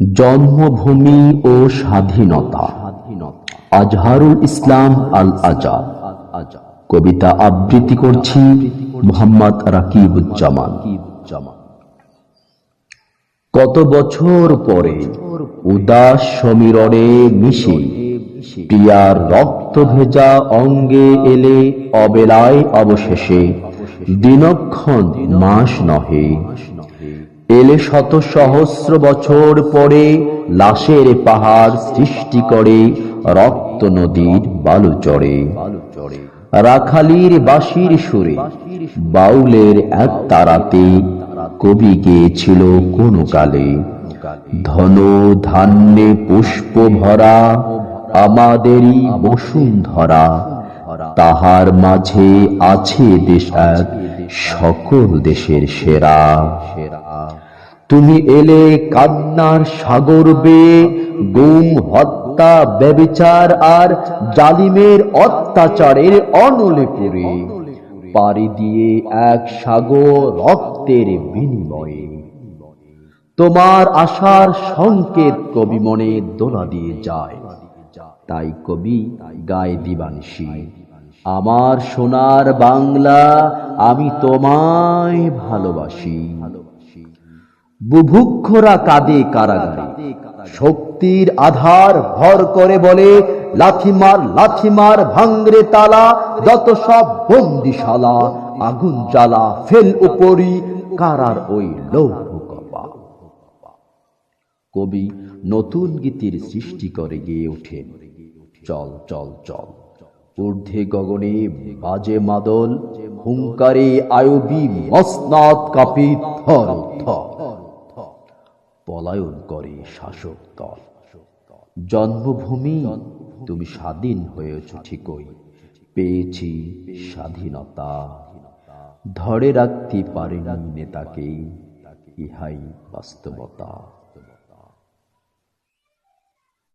জন্মভূমি ও স্বাধীনতা। আজহারুল ইসলাম আল আজাদ কবিতা আবৃত্তি করছি মোহাম্মদ রাকিবুজ্জামান। কত বছর পরে উদাস সমীরণে মিশে প্রিয়ার রক্ত ভেজা অঙ্গে এলে অবেলায় অবশেষে দিনক্ষণ মাস নহে। এলে শত সহস্র বছর পরে লাশের পাহাড় সৃষ্টি করে রক্ত নদীর বালু চড়ে। রাখালির বাঁশির সুরে বাউলের এক তারাতে কবি গেয়েছিল কোন কালে ধন ধান্যে পুষ্প ভরা, আমাদেরই বসুন্ধরা। তাহার মাঝে আছে দেশ এক, সকল দেশের সেরা। তুমি এলে কান্নার সাগর বেয়ে গুম, হত্যা, ব্যবিচার আর জালিমের অত্যাচারের অনলে পুরে পাড়ি দিয়ে এক সাগর রক্তের বিনিময়ে। তোমার আশার সংকেত কবি মনে দোলা দিয়ে যায়। তাই কবি গায়ে দিবানিসি আমার সোনার বাংলা আমি তোমায় ভালোবাসি। বুভুক্ষরা কাঁদে কারাগারে। শক্তির আধার ভর করে বলে লাথিমার লাথিমার ভাঙরে তালা, যত সব বন্দিশালা, আগুন জ্বালা, ফেল উপরি, কারার ওই লৌহ কপা কবি নতুন গীতির সৃষ্টি করে গিয়ে ওঠেন চল চল চল। ঊর্ধ্বে গগনে বাজে মাদল, হুঙ্কারে আয়বী মসনাদ কাপি থর। পলায়ন করে শাসক দল। জন্মভূমি, তুমি স্বাধীন হয়েছ ঠিকই। পেয়েছি স্বাধীনতা। ধরে রাখতে পারেনি নেতাকে, ইহাই বাস্তবতা।